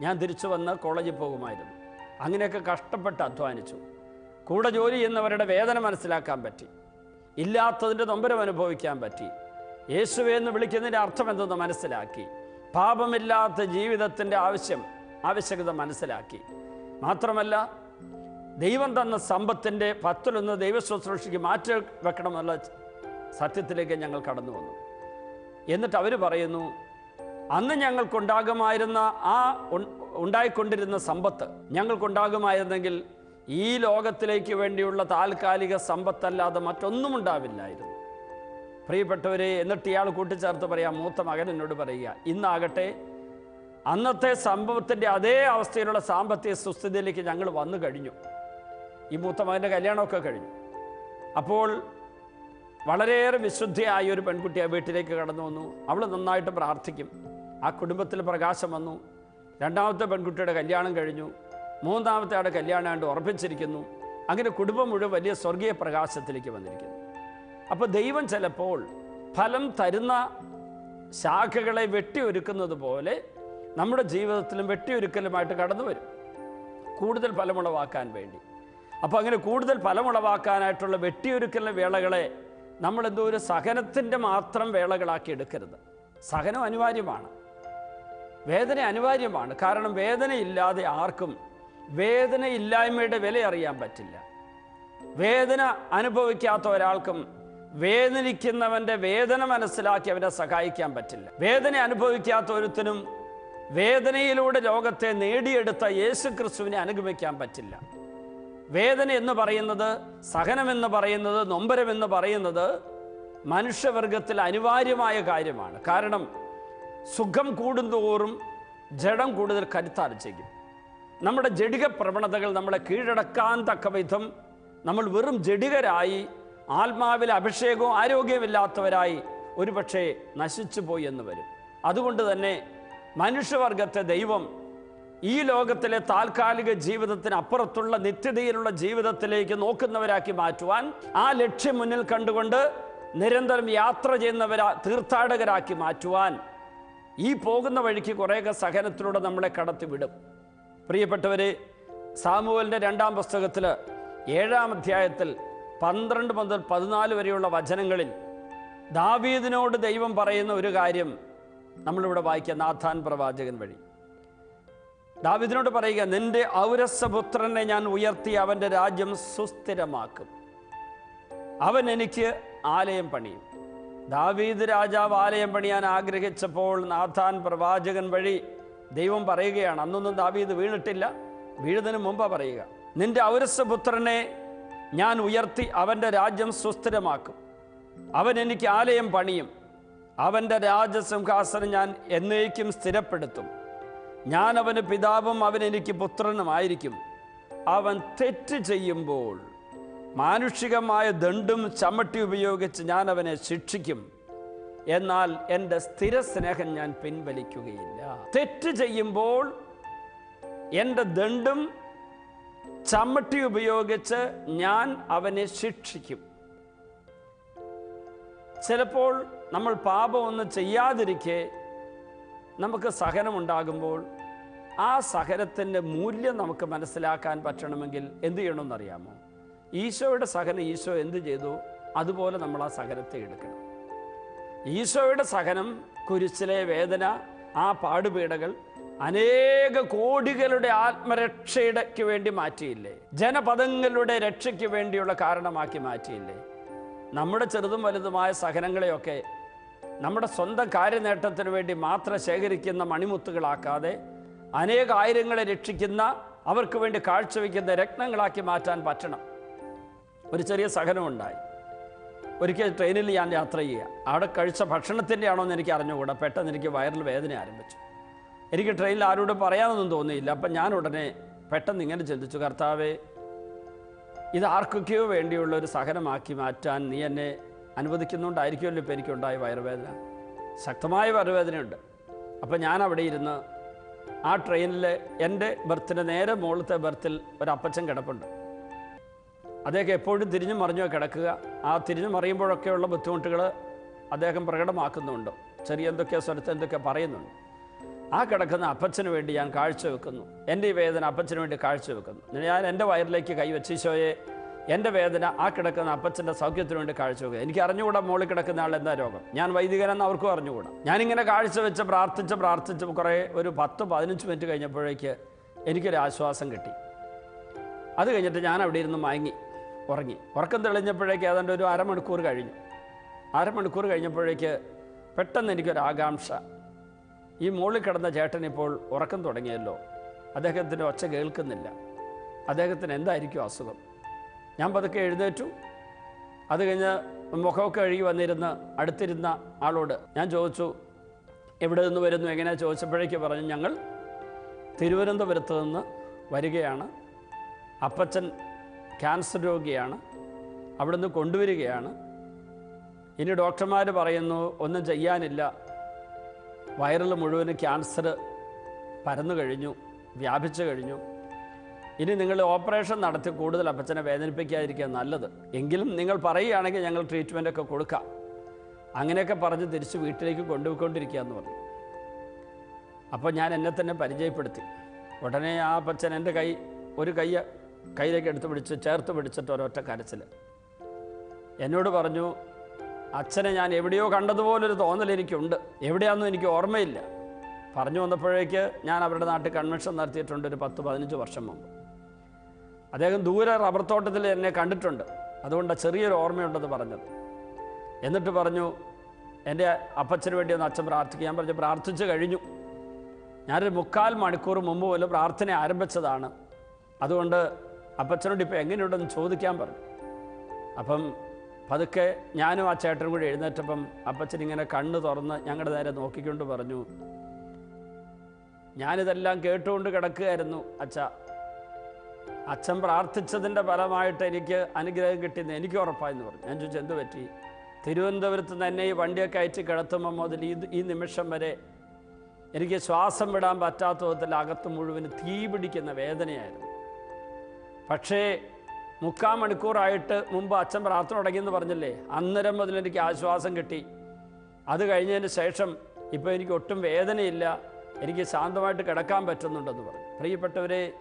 ഞാൻ തിരിച്ചു വന്ന് കോളേജിൽ പോകുമായിരുന്നു. അങ്ങനെയൊക്കെ കഷ്ടപ്പെട്ട് അധ്വാനിച്ചു. കൂടെ ജോലി ചെയ്യുന്നവരുടെ വേദന മനസ്സിലാക്കാൻ പറ്റി. ഇല്ലാത്തതിന്റെ നൊമ്പരം അനുഭവിക്കാൻ പറ്റി. യേശുവേ എന്ന് വിളിക്കുന്നതിന്റെ അർത്ഥം എന്തെന്ന് മനസ്സിലാക്കി. പാപമില്ലാത്ത ജീവിതത്തിന്റെ ആവശ്യം ആവശ്യകത മനസ്സിലാക്കി. മാത്രമല്ല ദൈവം തന്ന സമ്പത്തിന്റെ പത്തിലൊന്ന് ദൈവ ശുശ്രൂഷയ്ക്ക് മാറ്റി വെക്കണമെന്നുള്ള സത്യത്തിലേക്ക് ഞങ്ങൾ കടന്നു വന്നു. എന്നിട്ട് അവർ പറയുന്നു അന്ന് ഞങ്ങൾക്കുണ്ടാകുമായിരുന്ന ആ ഉണ്ടായിക്കൊണ്ടിരുന്ന സമ്പത്ത് ഞങ്ങൾക്കുണ്ടാകുമായിരുന്നെങ്കിൽ ഈ ലോകത്തിലേക്ക് വേണ്ടിയുള്ള താൽക്കാലിക സമ്പത്തല്ലാതെ മറ്റൊന്നും ഉണ്ടാവില്ലായിരുന്നു. പ്രിയപ്പെട്ടവരെ എന്നിട്ട് ഇയാൾ കൂട്ടിച്ചേർത്ത് പറയാം മൂത്ത മകൻ എന്നോട് പറയുക. ഇന്നാകട്ടെ അന്നത്തെ സംഭവത്തിന്റെ അതേ അവസ്ഥയിലുള്ള സാമ്പത്തിക സുസ്ഥിതിയിലേക്ക് ഞങ്ങൾ വന്നു കഴിഞ്ഞു. ഈ മൂത്ത മകന്റെ കല്യാണമൊക്കെ കഴിഞ്ഞു. അപ്പോൾ വളരെയേറെ വിശുദ്ധിയായ ഒരു പെൺകുട്ടി ആ വീട്ടിലേക്ക് കടന്നു വന്നു. അവൾ നന്നായിട്ട് പ്രാർത്ഥിക്കും. ആ കുടുംബത്തിൽ പ്രകാശം വന്നു. രണ്ടാമത്തെ പെൺകുട്ടിയുടെ കല്യാണം കഴിഞ്ഞു. മൂന്നാമത്തെ ആടെ കല്യാണം ആണ്ട് ഉറപ്പിച്ചിരിക്കുന്നു. അങ്ങനെ കുടുംബം മുഴുവൻ വലിയ സ്വർഗീയ പ്രകാശത്തിലേക്ക് വന്നിരിക്കുന്നു. അപ്പോൾ ദൈവം ചിലപ്പോൾ ഫലം തരുന്ന ശാഖകളെ വെട്ടിയൊരുക്കുന്നത് പോലെ നമ്മുടെ ജീവിതത്തിലും വെട്ടിയൊരുക്കലുമായിട്ട് കടന്നു വരും. കൂടുതൽ ഫലമുളവാക്കാൻ വേണ്ടി. അപ്പോൾ അങ്ങനെ കൂടുതൽ ഫലമുളവാക്കാനായിട്ടുള്ള വെട്ടിയൊരുക്കലിന്റെ വേളകളെ നമ്മൾ എന്തോ ഒരു സഹനത്തിന്റെ മാത്രം വേളകളാക്കി എടുക്കരുത്. സഹനം അനിവാര്യമാണ്. വേദന അനിവാര്യമാണ്. കാരണം വേദനയില്ലാതെ ആർക്കും വേദനയില്ലായ്മയുടെ വില അറിയാൻ പറ്റില്ല. വേദന അനുഭവിക്കാത്ത ഒരാൾക്കും വേദനിക്കുന്നവന്റെ വേദന മനസ്സിലാക്കി അവനെ സഹായിക്കാൻ പറ്റില്ല. വേദന അനുഭവിക്കാത്ത ഒരുത്തിനും വേദനയിലൂടെ ലോകത്തെ നേടിയെടുത്ത യേശു ക്രിസ്തുവിനെ അനുഗമിക്കാൻ പറ്റില്ല. വേദന എന്ന് പറയുന്നത് സഹനമെന്ന് പറയുന്നത് നൊമ്പരമെന്ന് പറയുന്നത് മനുഷ്യവർഗത്തിൽ അനിവാര്യമായ കാര്യമാണ്. കാരണം സുഖം കൂടുന്തോറും ജഡം കൂടുതൽ കരുത്താർജിക്കും നമ്മുടെ ജഡിക പ്രവണതകൾ നമ്മളെ കീഴടക്കാൻ തക്ക വിധം നമ്മൾ വെറും ജഡികരായി ആത്മാവിൽ അഭിഷേകവും ആരോഗ്യമില്ലാത്തവരായി ഒരുപക്ഷെ നശിച്ചു പോയി എന്ന് വരും. അതുകൊണ്ട് തന്നെ മനുഷ്യവർഗത്തെ ദൈവം ഈ ലോകത്തിലെ താൽക്കാലിക ജീവിതത്തിന് അപ്പുറത്തുള്ള നിത്യതയിലുള്ള ജീവിതത്തിലേക്ക് നോക്കുന്നവരാക്കി മാറ്റുവാൻ ആ ലക്ഷ്യം മുന്നിൽ കണ്ടുകൊണ്ട് നിരന്തരം യാത്ര ചെയ്യുന്നവരാ തീർത്ഥാടകരാക്കി മാറ്റുവാൻ ഈ പോകുന്ന വഴിക്ക് കുറേയൊക്കെ സഹനത്തിലൂടെ നമ്മളെ കടത്തിവിടും. പ്രിയപ്പെട്ടവരെ സാമുവലിന്റെ രണ്ടാം പുസ്തകത്തിൽ ഏഴാം അധ്യായത്തിൽ പന്ത്രണ്ട് മുതൽ പതിനാല് വരെയുള്ള വചനങ്ങളിൽ ദാവീദിനോട് ദൈവം പറയുന്ന ഒരു കാര്യം നമ്മളിവിടെ വായിക്കുക നാഥാൻ പ്രവാചകൻ വഴി. ദാവീദിനോട് പറയുക നിന്റെ ഔരസപുത്രനെ ഞാൻ ഉയർത്തി അവന്റെ രാജ്യം സുസ്ഥിരമാക്കും. അവൻ എനിക്ക് ആലയം പണിയും. ദാവീദ് രാജാവ് ആലയം പണിയാൻ ആഗ്രഹിച്ചപ്പോൾ നാഥാൻ പ്രവാചകൻ വഴി ദൈവം പറയുകയാണ് അന്നൊന്നും ദാവീദ് വീണിട്ടില്ല. വീഴുന്നതിന് മുമ്പ് പറയുക. നിന്റെ ഔരസപുത്രനെ ഞാൻ ഉയർത്തി അവന്റെ രാജ്യം സുസ്ഥിരമാക്കും. അവൻ എനിക്ക് ആലയം പണിയും. അവന്റെ രാജസിംഹാസനം ഞാൻ എന്നേക്കും സ്ഥിരപ്പെടുത്തും. ഞാൻ അവന് പിതാവും അവൻ എനിക്ക് പുത്രനുമായിരിക്കും. അവൻ തെറ്റ് ചെയ്യുമ്പോൾ മാനുഷികമായ ദണ്ടും ചമ്മട്ടി ഉപയോഗിച്ച് ഞാൻ അവനെ ശിക്ഷിക്കും. എന്നാൽ എന്റെ സ്ഥിര സ്നേഹം ഞാൻ പിൻവലിക്കുകയില്ല. തെറ്റ് ചെയ്യുമ്പോൾ എന്റെ ദണ്ടും ചമ്മട്ടി ഉപയോഗിച്ച് ഞാൻ അവനെ ശിക്ഷിക്കും. ചിലപ്പോൾ നമ്മൾ പാപമൊന്നും ചെയ്യാതിരിക്കെ നമുക്ക് സഹനമുണ്ടാകുമ്പോൾ ആ സഹനത്തിന്റെ മൂല്യം നമുക്ക് മനസ്സിലാക്കാൻ പറ്റണമെങ്കിൽ എന്ത് ചെയ്യണമെന്നറിയാമോ? ഈശോയുടെ സഹനം ഈശോ എന്ത് ചെയ്തു? അതുപോലെ നമ്മൾ ആ സഹനത്തെ എടുക്കണം. ഈശോയുടെ സഹനം കുരിശിലെ വേദന ആ പാടുപീടകൾ അനേക കോടികളുടെ ആത്മരക്ഷയ്ക്ക് വേണ്ടി മാറ്റിയില്ലേ? ജനപദങ്ങളുടെ രക്ഷയ്ക്ക് വേണ്ടിയുള്ള കാരണമാക്കി മാറ്റിയില്ലേ? നമ്മുടെ ചെറുതും വലുതുമായ സഹനങ്ങളെയൊക്കെ നമ്മുടെ സ്വന്തം കാര്യനേട്ടത്തിന് വേണ്ടി മാത്രം ശേഖരിക്കുന്ന മണിമുത്തുകളാക്കാതെ അനേക ആയിരങ്ങളെ രക്ഷിക്കുന്ന അവർക്ക് വേണ്ടി കാഴ്ചവെക്കുന്ന രക്തങ്ങളാക്കി മാറ്റാൻ പറ്റണം. ഒരു ചെറിയ സഹനമുണ്ടായി. ഒരിക്കൽ ട്രെയിനിൽ ഞാൻ യാത്ര ചെയ്യുക. അവിടെ കഴിച്ച ഭക്ഷണത്തിന്റെ ആണോ എന്ന് എനിക്ക് അറിഞ്ഞുകൂടാ. പെട്ടെന്ന് എനിക്ക് വയറിൽ വേദന ആരംഭിച്ചു. എനിക്ക് ട്രെയിനിൽ ആരോടും പറയാനൊന്നും തോന്നിയില്ല. അപ്പം ഞാൻ ഉടനെ പെട്ടെന്ന് ഇങ്ങനെ ചിന്തിച്ചു കർത്താവേ ഇത് ആർക്കൊക്കെയോ വേണ്ടിയുള്ള ഒരു സഹനമാക്കി മാറ്റാൻ നീ എന്നെ അനുവദിക്കുന്നുണ്ടായിരിക്കുമല്ലോ ഇപ്പോൾ എനിക്കുണ്ടായ വയറുവേദന. ശക്തമായ വയറുവേദനയുണ്ട്. അപ്പം ഞാൻ അവിടെ ഇരുന്ന് ആ ട്രെയിനിൽ എന്റെ ബർത്തിന് നേരെ മുകളിലത്തെ ബർത്തിൽ ഒരപ്പച്ചൻ കിടപ്പുണ്ട്. അദ്ദേഹം എപ്പോഴും തിരിഞ്ഞു മറിഞ്ഞോ കിടക്കുക. ആ തിരിഞ്ഞു മറിയുമ്പോഴൊക്കെയുള്ള ബുദ്ധിമുട്ടുകൾ അദ്ദേഹം പ്രകടമാക്കുന്നുണ്ട്. ചെറിയ എന്തൊക്കെ സ്വരത്ത് എന്തൊക്കെ പറയുന്നുണ്ട്. ആ കിടക്കുന്ന അപ്പച്ചന് വേണ്ടി ഞാൻ കാഴ്ചവെക്കുന്നു എന്റെ ഈ വേദന അപ്പച്ചന് വേണ്ടി കാഴ്ചവെക്കുന്നു ഞാൻ എന്റെ വയറിലേക്ക് കൈവച്ച് ഈശോയെ എന്റെ വേദന ആ കിടക്കുന്ന അപ്പച്ചന്റെ സൗഖ്യത്തിന് വേണ്ടി കാഴ്ചവെക്കുക എനിക്ക് അറിഞ്ഞുകൂടാ മോളിൽ കിടക്കുന്ന ആൾ എന്താ രോഗം. ഞാൻ വൈദികനെന്ന് അവർക്കും അറിഞ്ഞുകൂടാ. ഞാനിങ്ങനെ കാഴ്ചവെച്ച് പ്രാർത്ഥിച്ച് പ്രാർത്ഥിച്ച് കുറേ ഒരു പത്ത് പതിനഞ്ച് മിനിറ്റ് കഴിഞ്ഞപ്പോഴേക്ക് എനിക്കൊരു ആശ്വാസം കിട്ടി. അത് കഴിഞ്ഞിട്ട് ഞാൻ അവിടെ ഇരുന്ന് മയങ്ങി ഉറങ്ങി. ഉറക്കം തെളിഞ്ഞപ്പോഴേക്ക് ഏതാണ്ട് ഒരു അരമണിക്കൂർ കഴിഞ്ഞു. അരമണിക്കൂർ കഴിഞ്ഞപ്പോഴേക്ക് പെട്ടെന്ന് എനിക്കൊരു ആകാംക്ഷ ഈ മുകളിൽ കിടന്ന ചേട്ടൻ ഇപ്പോൾ ഉറക്കം തുടങ്ങിയല്ലോ. അദ്ദേഹത്തിന്റെ ഒച്ച കേൾക്കുന്നില്ല. അദ്ദേഹത്തിന് എന്തായിരിക്കും അസുഖം? ഞാൻ പതുക്കെ എഴുന്നേറ്റു. അത് കഴിഞ്ഞ് മുഖമൊക്കെ കഴുകി വന്നിരുന്ന് അടുത്തിരുന്ന ആളോട് ഞാൻ ചോദിച്ചു എവിടെ നിന്ന് വരുന്നു? എങ്ങനെയാ ചോദിച്ചപ്പോഴേക്ക് പറഞ്ഞു ഞങ്ങൾ തിരുവനന്തപുരത്ത് നിന്ന് വരികയാണ്. അപ്പച്ചൻ ക്യാൻസർ രോഗിയാണ്. അവിടുന്ന് കൊണ്ടുവരികയാണ്. ഇനി ഡോക്ടർമാർ പറയുന്നു ഒന്നും ചെയ്യാനില്ല. വയറിൽ മുഴുവൻ ക്യാൻസർ പരന്നു കഴിഞ്ഞു വ്യാപിച്ചു കഴിഞ്ഞു. ഇനി നിങ്ങൾ ഓപ്പറേഷൻ നടത്തി കൂടുതൽ അപ്പച്ചനെ വേദനിപ്പിക്കാതിരിക്കുക നല്ലത്. എങ്കിലും നിങ്ങൾ പറയുകയാണെങ്കിൽ ഞങ്ങൾ ട്രീറ്റ്മെന്റൊക്കെ കൊടുക്കാം. അങ്ങനെയൊക്കെ പറഞ്ഞ് തിരിച്ച് വീട്ടിലേക്ക് കൊണ്ടുപോയിക്കൊണ്ടിരിക്കുക എന്ന് പറഞ്ഞു. അപ്പോൾ ഞാൻ എന്നെ തന്നെ പരിചയപ്പെടുത്തി. ഉടനെ ആ അപ്പച്ചൻ എന്റെ കൈ ഒരു കൈ കയ്യിലേക്ക് എടുത്ത് പിടിച്ച് ചേർത്ത് പിടിച്ചിട്ട് ഒരൊറ്റ കരച്ചിൽ എന്നോട് പറഞ്ഞു അച്ഛനെ ഞാൻ എവിടെയോ കണ്ടതുപോലൊരു തോന്നൽ എനിക്കുണ്ട്. എവിടെയാണെന്നും എനിക്ക് ഓർമ്മയില്ല. പറഞ്ഞു വന്നപ്പോഴേക്ക് ഞാൻ അവരുടെ നാട്ടിൽ കൺവെൻഷൻ നടത്തിയിട്ടുണ്ട് ഒരു പത്ത് പതിനഞ്ച് വർഷം മുമ്പ്. അദ്ദേഹം ദൂരെ റബ്ബർ തോട്ടത്തിൽ എന്നെ കണ്ടിട്ടുണ്ട്. അതുകൊണ്ട് ചെറിയൊരു ഓർമ്മയുണ്ടെന്ന് പറഞ്ഞത്. എന്നിട്ട് പറഞ്ഞു എന്റെ അപ്പച്ചന് വേണ്ടി ഒന്ന് അച്ഛൻ പ്രാർത്ഥിക്കുക ഞാൻ പറഞ്ഞു പ്രാർത്ഥിച്ചു കഴിഞ്ഞു. ഞാനൊരു മുക്കാൽ മണിക്കൂർ മുമ്പ് പോലും പ്രാർത്ഥന ആരംഭിച്ചതാണ്. അതുകൊണ്ട് അപ്പച്ചനോട് ഇപ്പോൾ എങ്ങനെയുണ്ടെന്ന് ചോദിക്കാൻ പറഞ്ഞു. അപ്പം പതുക്കെ ഞാനും ആ ചേട്ടനും കൂടി എഴുന്നേറ്റപ്പം അപ്പച്ചൻ ഇങ്ങനെ കണ്ണു തുറന്ന് ഞങ്ങളുടെ നേരെ നോക്കിക്കൊണ്ട് പറഞ്ഞു ഞാനിതെല്ലാം കേട്ടുകൊണ്ട് കിടക്കുകയായിരുന്നു അച്ഛ. അച്ഛൻ പ്രാർത്ഥിച്ചതിന്റെ ഫലമായിട്ട് എനിക്ക് അനുഗ്രഹം കിട്ടിയെന്ന് എനിക്ക് ഉറപ്പായെന്ന് പറഞ്ഞു. ഞാൻ ചോദിച്ചു എന്ത് പറ്റി? തിരുവനന്തപുരത്ത് തന്നെ ഈ വണ്ടിയൊക്കെ അയച്ച് കിടത്തുമ്പോൾ മുതൽ ഈ ഈ നിമിഷം വരെ എനിക്ക് ശ്വാസം വിടാൻ പറ്റാത്ത വിധത്തിൽ അകത്ത് മുഴുവൻ തീ പിടിക്കുന്ന വേദനയായിരുന്നു. പക്ഷേ മുക്കാൽ മണിക്കൂറായിട്ട് മുമ്പ് അച്ഛൻ പ്രാർത്ഥന തുടങ്ങിയെന്ന് പറഞ്ഞില്ലേ? അന്നേരം മുതൽ എനിക്ക് ആശ്വാസം കിട്ടി. അത് കഴിഞ്ഞതിന് ശേഷം ഇപ്പോൾ എനിക്ക് ഒട്ടും വേദനയില്ല. എനിക്ക് ശാന്തമായിട്ട് കിടക്കാൻ പറ്റുന്നുണ്ടെന്ന് പറഞ്ഞു. പ്രിയപ്പെട്ടവരെ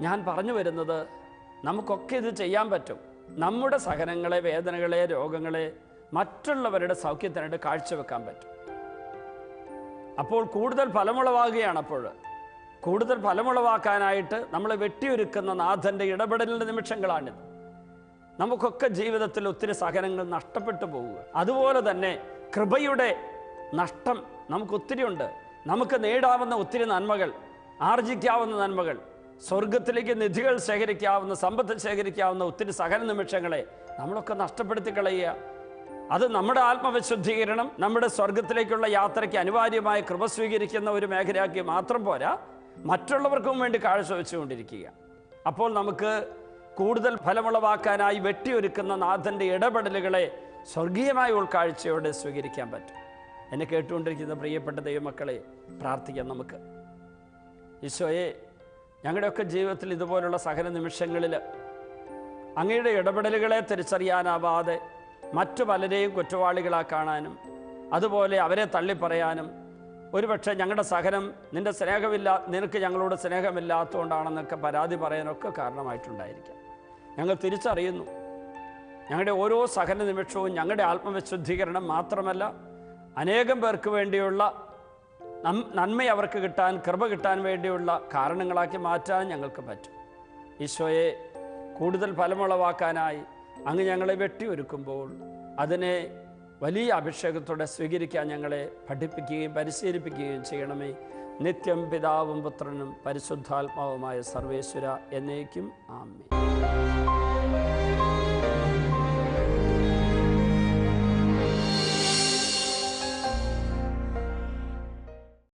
ഞാൻ പറഞ്ഞു വരുന്നത് നമുക്കൊക്കെ ഇത് ചെയ്യാൻ പറ്റും. നമ്മുടെ സഹനങ്ങളെ വേദനകളെ രോഗങ്ങളെ മറ്റുള്ളവരുടെ സൗഖ്യത്തിനായിട്ട് കാഴ്ചവെക്കാൻ പറ്റും. അപ്പോൾ കൂടുതൽ ഫലമുളവാകുകയാണ് അപ്പോൾ. കൂടുതൽ ഫലമുളവാക്കാനായിട്ട് നമ്മൾ വെട്ടിയൊരുക്കുന്ന നാഥന്റെ ഇടപെടലിന്റെ നിമിഷങ്ങളാണിത്. നമുക്കൊക്കെ ജീവിതത്തിൽ ഒത്തിരി സഹനങ്ങൾ നഷ്ടപ്പെട്ടു പോവുക. അതുപോലെ തന്നെ കൃപയുടെ നഷ്ടം നമുക്കൊത്തിരി ഉണ്ട്. നമുക്ക് നേടാവുന്ന ഒത്തിരി നന്മകൾ ആർജിക്കാവുന്ന നന്മകൾ സ്വർഗത്തിലേക്ക് നിധികൾ ശേഖരിക്കാവുന്ന സമ്പത്ത് ശേഖരിക്കാവുന്ന ഒത്തിരി സഹന നിമിഷങ്ങളെ നമ്മളൊക്കെ നഷ്ടപ്പെടുത്തി കളയുക. അത് നമ്മുടെ ആത്മവിശുദ്ധീകരണം നമ്മുടെ സ്വർഗത്തിലേക്കുള്ള യാത്രയ്ക്ക് അനിവാര്യമായ കൃപ സ്വീകരിക്കുന്ന ഒരു മേഖലയാക്കി മാത്രം പോരാ. മറ്റുള്ളവർക്കും വേണ്ടി കാഴ്ച വെച്ചുകൊണ്ടിരിക്കുക അപ്പോൾ നമുക്ക് കൂടുതൽ ഫലമുളവാക്കാനായി വെട്ടിയൊരുക്കുന്ന നാഥന്റെ ഇടപെടലുകളെ സ്വർഗീയമായ ഉൾക്കാഴ്ചയോടെ സ്വീകരിക്കാൻ പറ്റും. എന്നെ കേട്ടുകൊണ്ടിരിക്കുന്ന പ്രിയപ്പെട്ട ദൈവമക്കളെ പ്രാർത്ഥിക്കാം നമുക്ക്. ഈശോയെ ഞങ്ങളുടെയൊക്കെ ജീവിതത്തിൽ ഇതുപോലുള്ള സഹന നിമിഷങ്ങളിൽ അങ്ങയുടെ ഇടപെടലുകളെ തിരിച്ചറിയാനാവാതെ മറ്റു പലരെയും കുറ്റവാളികളാ കാണാനും അതുപോലെ അവരെ തള്ളിപ്പറയാനും ഒരുപക്ഷെ ഞങ്ങളുടെ സഹനം നിന്റെ സ്നേഹമില്ല നിനക്ക് ഞങ്ങളോട് സ്നേഹമില്ലാത്തതുകൊണ്ടാണെന്നൊക്കെ പരാതി പറയാനൊക്കെ കാരണമായിട്ടുണ്ടായിരിക്കാം. ഞങ്ങൾ തിരിച്ചറിയുന്നു. ഞങ്ങളുടെ ഓരോ സഹന നിമിഷവും ഞങ്ങളുടെ ആത്മവിശുദ്ധീകരണം മാത്രമല്ല അനേകം പേർക്ക് വേണ്ടിയുള്ള നന്മ അവർക്ക് കിട്ടാൻ കൃപ കിട്ടാൻ വേണ്ടിയുള്ള കാരണങ്ങളാക്കി മാറ്റാൻ ഞങ്ങൾക്ക് പറ്റും. ഈശോയെ കൂടുതൽ ഫലമുളവാക്കാനായി അങ്ങ് ഞങ്ങളെ വെട്ടി ഒരുക്കുമ്പോൾ അതിനെ വലിയ അഭിഷേകത്തോടെ സ്വീകരിക്കാൻ ഞങ്ങളെ പഠിപ്പിക്കുകയും പരിശീലിപ്പിക്കുകയും ചെയ്യണമേ. നിത്യം പിതാവും പുത്രനും പരിശുദ്ധാത്മാവുമായ സർവേശ്വര എന്നേക്കും. ആമേ